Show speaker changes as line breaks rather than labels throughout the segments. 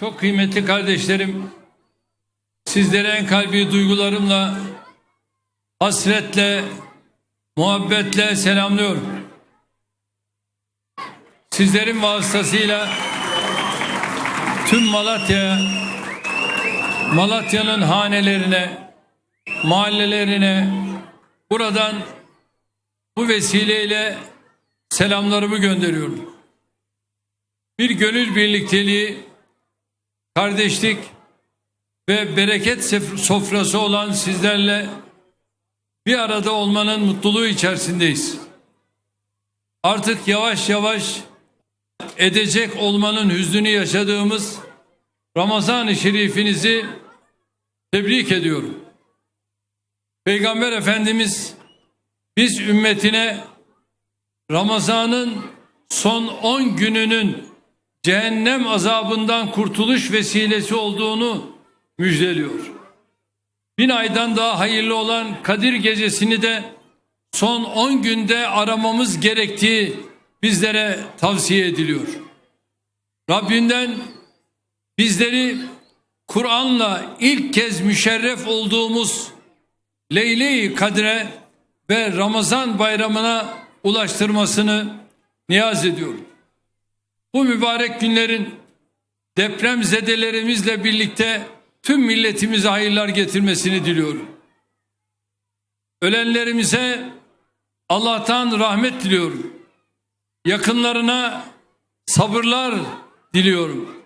Çok kıymetli kardeşlerim, sizlere en kalbi duygularımla, hasretle, muhabbetle selamlıyorum. Sizlerin vasıtasıyla tüm Malatya, Malatya'nın hanelerine, mahallelerine buradan bu vesileyle selamlarımı gönderiyorum. Bir gönül birlikteliği, kardeşlik ve bereket sofrası olan sizlerle bir arada olmanın mutluluğu içerisindeyiz. Artık yavaş yavaş edecek olmanın hüznünü yaşadığımız Ramazan-ı Şerifinizi tebrik ediyorum. Peygamber Efendimiz biz ümmetine Ramazan'ın son 10 gününün cehennem azabından kurtuluş vesilesi olduğunu müjdeliyor. Bin aydan daha hayırlı olan Kadir gecesini de son 10 günde aramamız gerektiği bizlere tavsiye ediliyor. Rabbinden bizleri Kur'an'la ilk kez müşerref olduğumuz Leyle-i Kadre ve Ramazan bayramına ulaştırmasını niyaz ediyorum. Bu mübarek günlerin depremzedelerimizle birlikte tüm milletimize hayırlar getirmesini diliyorum. Ölenlerimize Allah'tan rahmet diliyorum. Yakınlarına sabırlar diliyorum.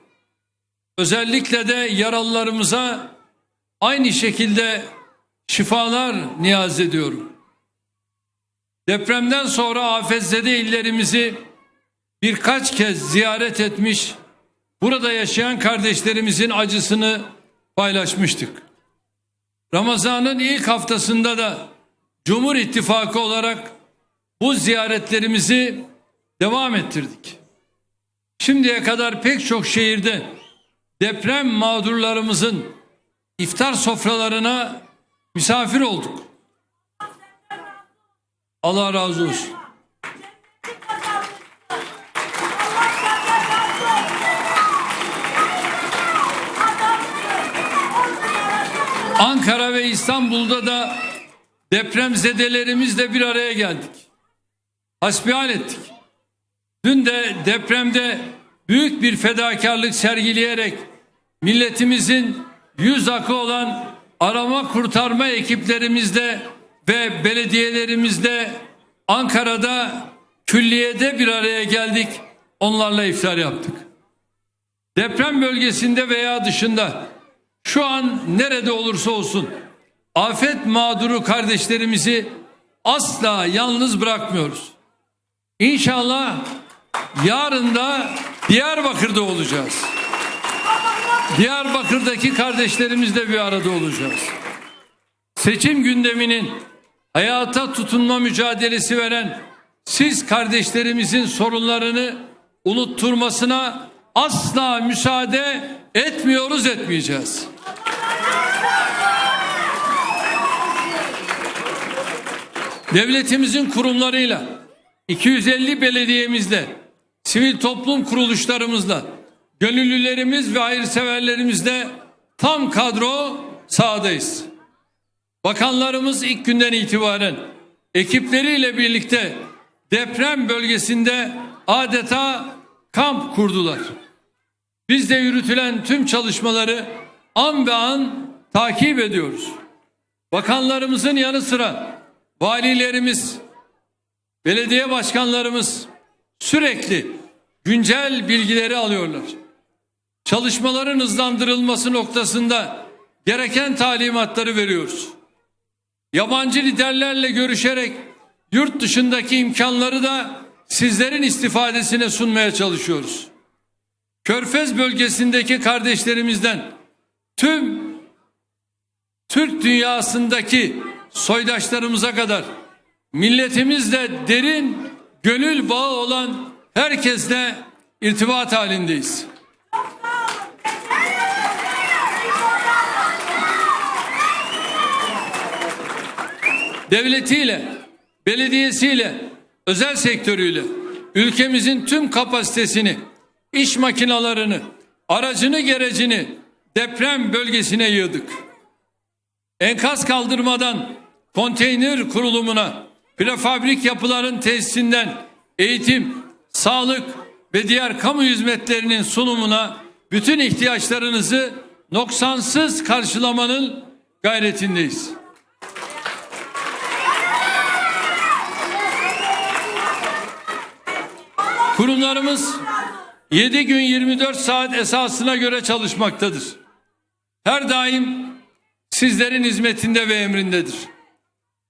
Özellikle de yaralılarımıza aynı şekilde şifalar niyaz ediyorum. Depremden sonra afetzede illerimizi birkaç kez ziyaret etmiş, burada yaşayan kardeşlerimizin acısını paylaşmıştık. Ramazan'ın ilk haftasında da Cumhur İttifakı olarak bu ziyaretlerimizi devam ettirdik. Şimdiye kadar pek çok şehirde deprem mağdurlarımızın iftar sofralarına misafir olduk. Allah razı olsun. Ankara ve İstanbul'da da depremzedelerimizle bir araya geldik. Hasbihal ettik. Dün de depremde büyük bir fedakarlık sergileyerek milletimizin yüz akı olan arama kurtarma ekiplerimizle ve belediyelerimizle Ankara'da külliyede bir araya geldik. Onlarla iftar yaptık. Deprem bölgesinde veya dışında şu an nerede olursa olsun afet mağduru kardeşlerimizi asla yalnız bırakmıyoruz. İnşallah yarın da Diyarbakır'da olacağız. Diyarbakır'daki kardeşlerimizle bir arada olacağız. Seçim gündeminin hayata tutunma mücadelesi veren siz kardeşlerimizin sorunlarını unutturmasına asla müsaade etmiyoruz etmeyeceğiz. Devletimizin kurumlarıyla 250 belediyemizle sivil toplum kuruluşlarımızla gönüllülerimiz ve hayırseverlerimizle tam kadro sahadayız. Bakanlarımız ilk günden itibaren ekipleriyle birlikte deprem bölgesinde adeta kamp kurdular. Biz de yürütülen tüm çalışmaları an be an takip ediyoruz. Bakanlarımızın yanı sıra valilerimiz, belediye başkanlarımız sürekli güncel bilgileri alıyorlar. Çalışmaların hızlandırılması noktasında gereken talimatları veriyoruz. Yabancı liderlerle görüşerek yurt dışındaki imkanları da sizlerin istifadesine sunmaya çalışıyoruz. Körfez bölgesindeki kardeşlerimizden tüm Türk dünyasındaki soydaşlarımıza kadar milletimizle derin gönül bağı olan herkesle irtibat halindeyiz. Devletiyle, belediyesiyle, özel sektörüyle ülkemizin tüm kapasitesini, iş makinalarını, aracını gerecini deprem bölgesine yığdık. Enkaz kaldırmadan konteyner kurulumuna, prefabrik yapıların tesisinden eğitim, sağlık ve diğer kamu hizmetlerinin sunumuna bütün ihtiyaçlarınızı noksansız karşılamanın gayretindeyiz. Kurumlarımız 7 gün 24 saat esasına göre çalışmaktadır. Her daim sizlerin hizmetinde ve emrindedir.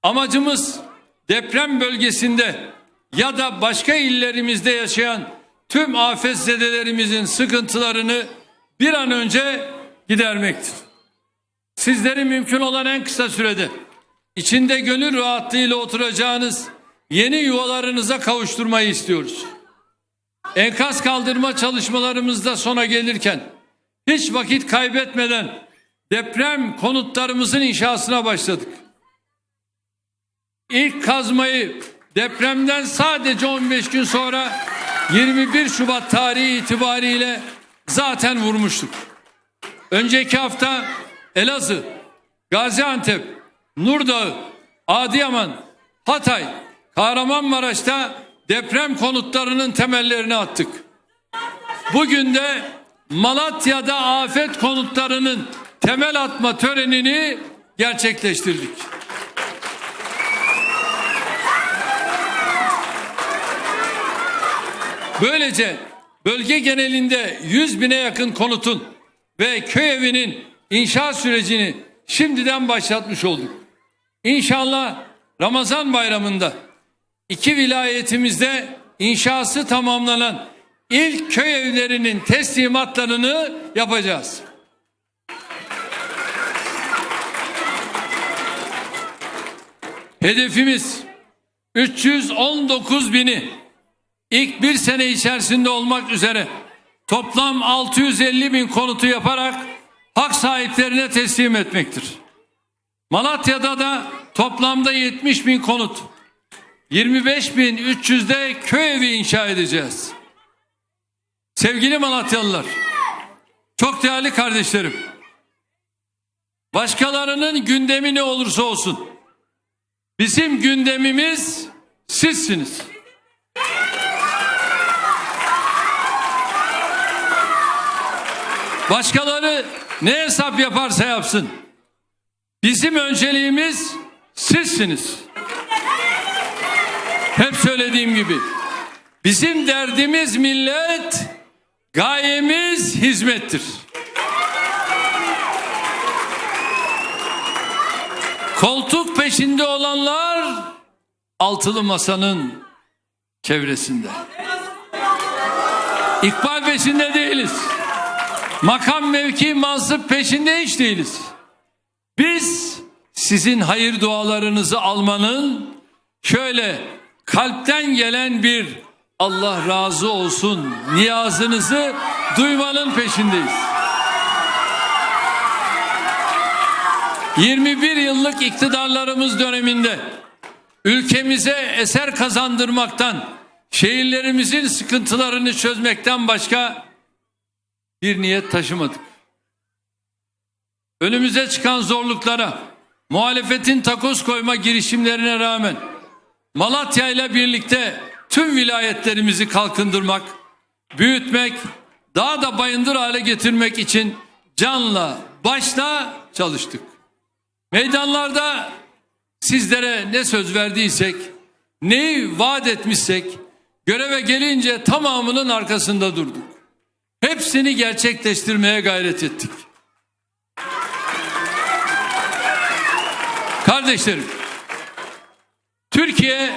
Amacımız deprem bölgesinde ya da başka illerimizde yaşayan tüm afetzedelerimizin sıkıntılarını bir an önce gidermektir. Sizleri mümkün olan en kısa sürede içinde gönül rahatlığıyla oturacağınız yeni yuvalarınıza kavuşturmayı istiyoruz. Enkaz kaldırma çalışmalarımızda sona gelirken hiç vakit kaybetmeden deprem konutlarımızın inşasına başladık. İlk kazmayı depremden sadece 15 gün sonra 21 Şubat tarihi itibariyle zaten vurmuştuk. Önceki hafta Elazığ, Gaziantep, Nurdağı, Adıyaman, Hatay, Kahramanmaraş'ta deprem konutlarının temellerini attık. Bugün de Malatya'da afet konutlarının temel atma törenini gerçekleştirdik. Böylece bölge genelinde 100 bine yakın konutun ve köy evinin inşa sürecini şimdiden başlatmış olduk. İnşallah Ramazan bayramında iki vilayetimizde inşası tamamlanan ilk köy evlerinin teslimatlarını yapacağız. Hedefimiz 319 bini ilk bir sene içerisinde olmak üzere toplam 650 bin konutu yaparak hak sahiplerine teslim etmektir. Malatya'da da toplamda 70 bin konut, 25 bin 300'de köy evi inşa edeceğiz. Sevgili Malatyalılar, çok değerli kardeşlerim, başkalarının gündemi ne olursa olsun, bizim gündemimiz sizsiniz. Başkaları ne hesap yaparsa yapsın. Bizim önceliğimiz sizsiniz. Hep söylediğim gibi. Bizim derdimiz millet, gayemiz hizmettir. Koltuk peşinde olanlar altılı masanın çevresinde. İkbal peşinde değiliz. Makam mevki mansıp peşinde hiç değiliz. Biz sizin hayır dualarınızı almanın şöyle kalpten gelen bir Allah razı olsun niyazınızı duymanın peşindeyiz. 21 yıllık iktidarlarımız döneminde ülkemize eser kazandırmaktan, şehirlerimizin sıkıntılarını çözmekten başka bir niyet taşımadık. Önümüze çıkan zorluklara, muhalefetin takoz koyma girişimlerine rağmen Malatya ile birlikte tüm vilayetlerimizi kalkındırmak, büyütmek, daha da bayındır hale getirmek için canla başla çalıştık. Meydanlarda sizlere ne söz verdiysek, neyi vaat etmişsek, göreve gelince tamamının arkasında durduk. Hepsini gerçekleştirmeye gayret ettik. Kardeşlerim, Türkiye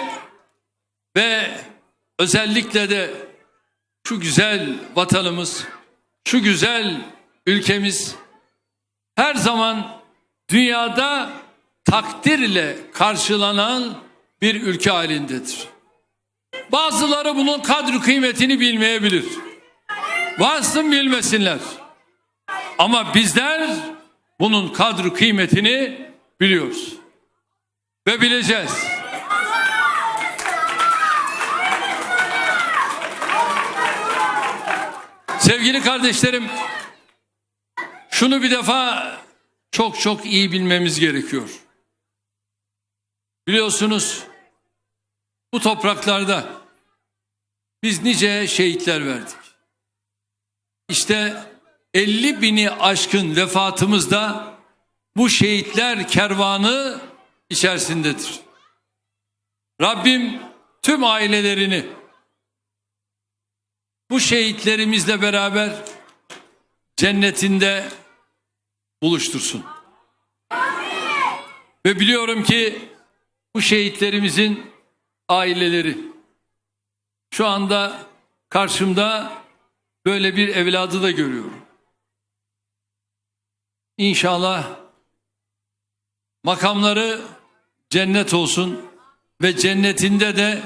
ve özellikle de şu güzel vatanımız, şu güzel ülkemiz her zaman dünyada takdirle karşılanan bir ülke halindedir. Bazıları bunun kadri kıymetini bilmeyebilir. Varsın bilmesinler. Ama bizler bunun kadri kıymetini biliyoruz. Ve bileceğiz. Sevgili kardeşlerim, Şunu bir defa çok çok iyi bilmemiz gerekiyor. Biliyorsunuz bu topraklarda biz nice şehitler verdik. İşte 50 bini aşkın vefatımız da bu şehitler kervanı içerisindedir. Rabbim tüm ailelerini bu şehitlerimizle beraber cennetinde buluştursun. Ve biliyorum ki bu şehitlerimizin aileleri şu anda karşımda böyle bir evladı da görüyorum. İnşallah makamları cennet olsun ve cennetinde de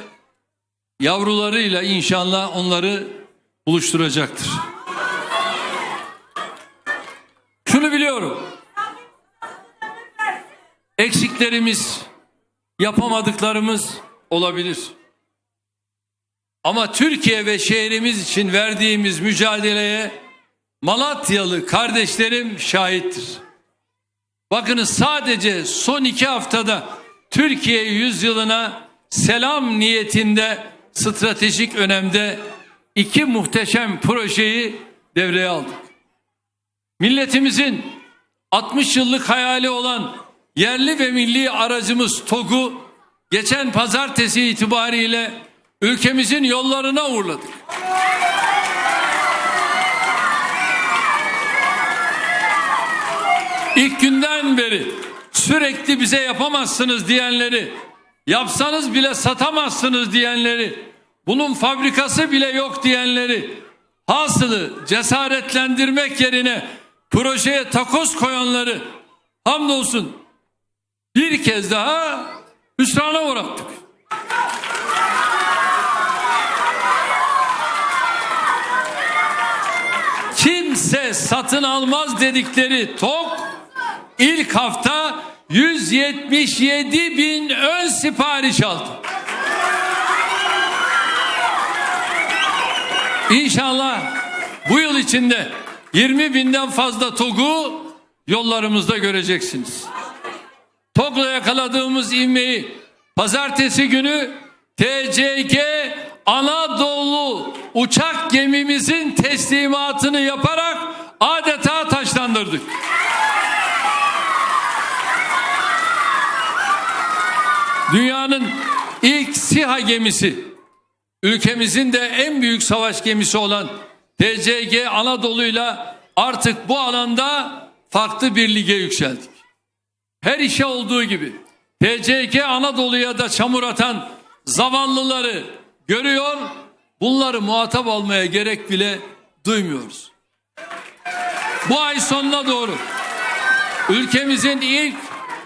yavrularıyla inşallah onları buluşturacaktır. Şunu biliyorum. Eksiklerimiz, yapamadıklarımız olabilir. Ama Türkiye ve şehrimiz için verdiğimiz mücadeleye Malatyalı kardeşlerim şahittir. Bakınız sadece son iki haftada Türkiye yüzyılına selam niyetinde stratejik önemde iki muhteşem projeyi devreye aldık. Milletimizin 60 yıllık hayali olan yerli ve milli aracımız TOG'u geçen pazartesi itibariyle ülkemizin yollarına uğurladık. İlk günden beri sürekli bize yapamazsınız diyenleri, yapsanız bile satamazsınız diyenleri, bunun fabrikası bile yok diyenleri, hasılı cesaretlendirmek yerine projeye takoz koyanları hamdolsun bir kez daha hüsrana uğrattık. Kimse satın almaz dedikleri TOK ilk hafta 177 bin ön sipariş aldı. İnşallah bu yıl içinde 20 binden fazla TOG'u yollarımızda göreceksiniz. TOG'la yakaladığımız ivmeyi pazartesi günü TCG Anadolu uçak gemimizin teslimatını yaparak adeta taşlandırdık. Dünyanın ilk SİHA gemisi, ülkemizin de en büyük savaş gemisi olan TCG Anadolu'yla artık bu alanda farklı bir lige yükseldik. Her işe olduğu gibi TCG Anadolu'ya da çamur atan zavallıları görüyor, bunları muhatap almaya gerek bile duymuyoruz. Bu ay sonuna doğru ülkemizin ilk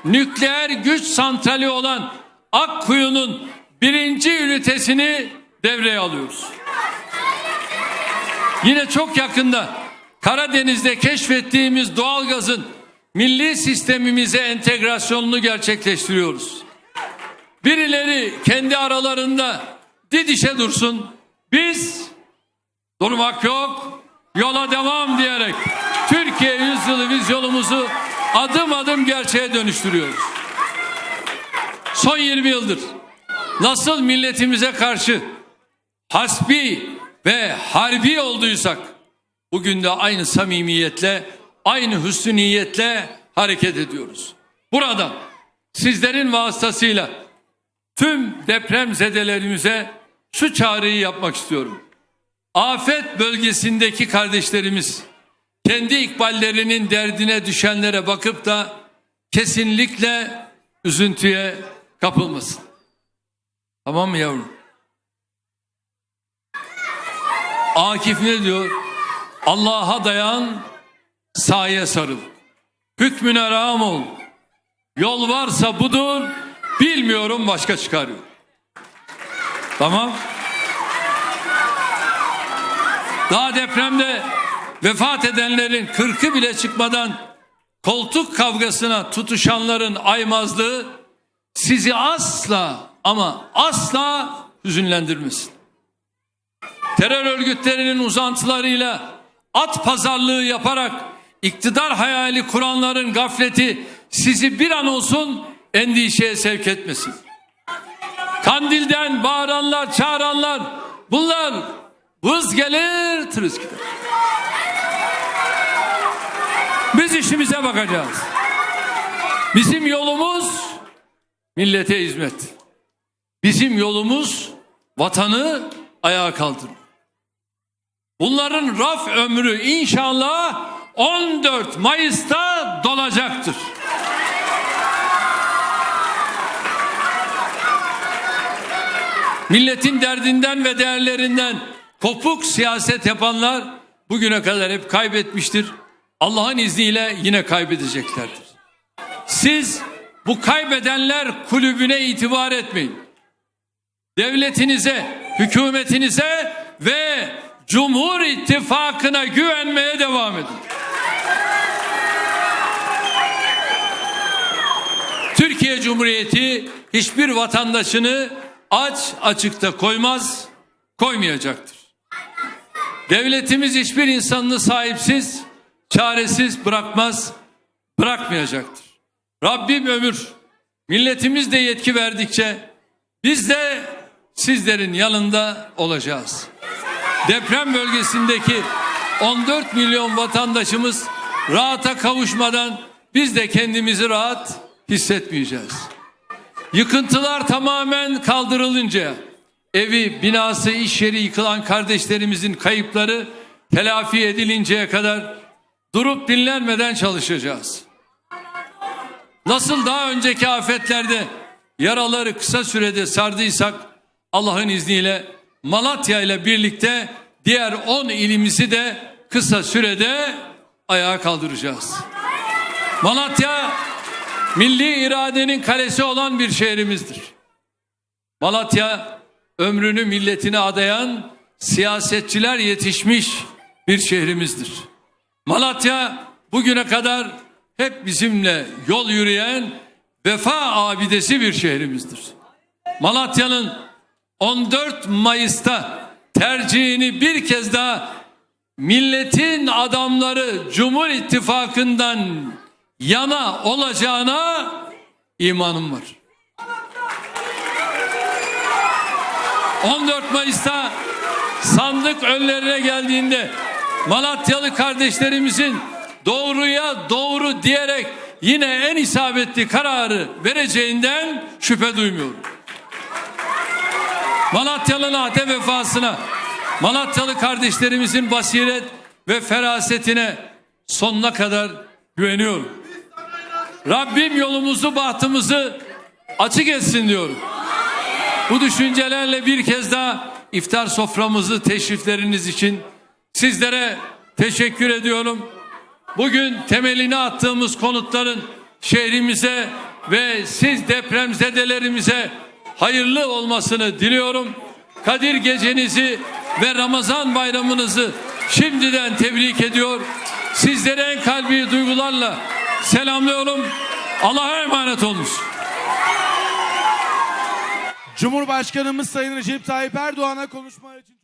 nükleer güç santrali olan Akkuyu'nun birinci ünitesini devreye alıyoruz. Yine çok yakında Karadeniz'de keşfettiğimiz doğalgazın milli sistemimize entegrasyonunu gerçekleştiriyoruz. Birileri kendi aralarında didişe dursun. Biz durmak yok, yola devam diyerek Türkiye yüzyılı vizyonumuzu adım adım gerçeğe dönüştürüyoruz. Son 20 yıldır nasıl milletimize karşı hasbi ve harbi olduysak bugün de aynı samimiyetle, aynı hüsnü niyetle hareket ediyoruz. Burada sizlerin vasıtasıyla tüm deprem zedelerimize şu çağrıyı yapmak istiyorum. Afet bölgesindeki kardeşlerimiz kendi ikballerinin derdine düşenlere bakıp da kesinlikle üzüntüye kapılmasın. Tamam mı yavrum? Akif ne diyor? Allah'a dayan, saye sarıl. Hükmüne rağm ol. Yol varsa budur, bilmiyorum başka çıkarıyor. Tamam. Daha depremde vefat edenlerin kırkı bile çıkmadan koltuk kavgasına tutuşanların aymazlığı sizi asla ama asla hüzünlendirmesin. Terör örgütlerinin uzantılarıyla at pazarlığı yaparak iktidar hayali kuranların gafleti sizi bir an olsun endişeye sevk etmesin. Kandil'den bağıranlar, çağıranlar bunlar vız gelir, tırıs gider. Biz işimize bakacağız. Bizim yolumuz millete hizmet. Bizim yolumuz vatanı ayağa kaldırmak. Bunların raf ömrü inşallah 14 Mayıs'ta dolacaktır. Milletin derdinden ve değerlerinden kopuk siyaset yapanlar bugüne kadar hep kaybetmiştir. Allah'ın izniyle yine kaybedeceklerdir. Siz bu kaybedenler kulübüne itibar etmeyin. Devletinize, hükümetinize ve Cumhur İttifakı'na güvenmeye devam edin. Türkiye Cumhuriyeti hiçbir vatandaşını aç açıkta koymaz, koymayacaktır. Devletimiz hiçbir insanını sahipsiz, çaresiz bırakmaz, bırakmayacaktır. Rabbim ömür, milletimiz de yetki verdikçe biz de sizlerin yanında olacağız. Deprem bölgesindeki 14 milyon vatandaşımız rahata kavuşmadan biz de kendimizi rahat hissetmeyeceğiz. Yıkıntılar tamamen kaldırılınca evi, binası, iş yeri yıkılan kardeşlerimizin kayıpları telafi edilinceye kadar durup dinlenmeden çalışacağız. Nasıl daha önceki afetlerde yaraları kısa sürede sardıysak Allah'ın izniyle Malatya ile birlikte diğer 10 ilimizi de kısa sürede ayağa kaldıracağız. Malatya milli iradenin kalesi olan bir şehrimizdir. Malatya ömrünü milletine adayan siyasetçiler yetişmiş bir şehrimizdir. Malatya bugüne kadar hep bizimle yol yürüyen vefa abidesi bir şehrimizdir. Malatya'nın 14 Mayıs'ta tercihini bir kez daha milletin adamları Cumhur İttifakı'ndan yana olacağına imanım var. 14 Mayıs'ta sandık önlerine geldiğinde Malatyalı kardeşlerimizin doğruya doğru diyerek yine en isabetli kararı vereceğinden şüphe duymuyorum. Malatyalı'nın ahde vefasına, Malatyalı kardeşlerimizin basiret ve ferasetine sonuna kadar güveniyorum. Rabbim yolumuzu bahtımızı açık etsin diyorum. Bu düşüncelerle bir kez daha iftar soframızı teşrifleriniz için sizlere teşekkür ediyorum. Bugün temelini attığımız konutların şehrimize ve siz depremzedelerimize hayırlı olmasını diliyorum. Kadir gecenizi ve Ramazan bayramınızı şimdiden tebrik ediyor. Sizlere en kalbi duygularla selamlıyorum. Allah'a emanet olunuz.
Cumhurbaşkanımız Sayın Recep Tayyip Erdoğan'a konuşma için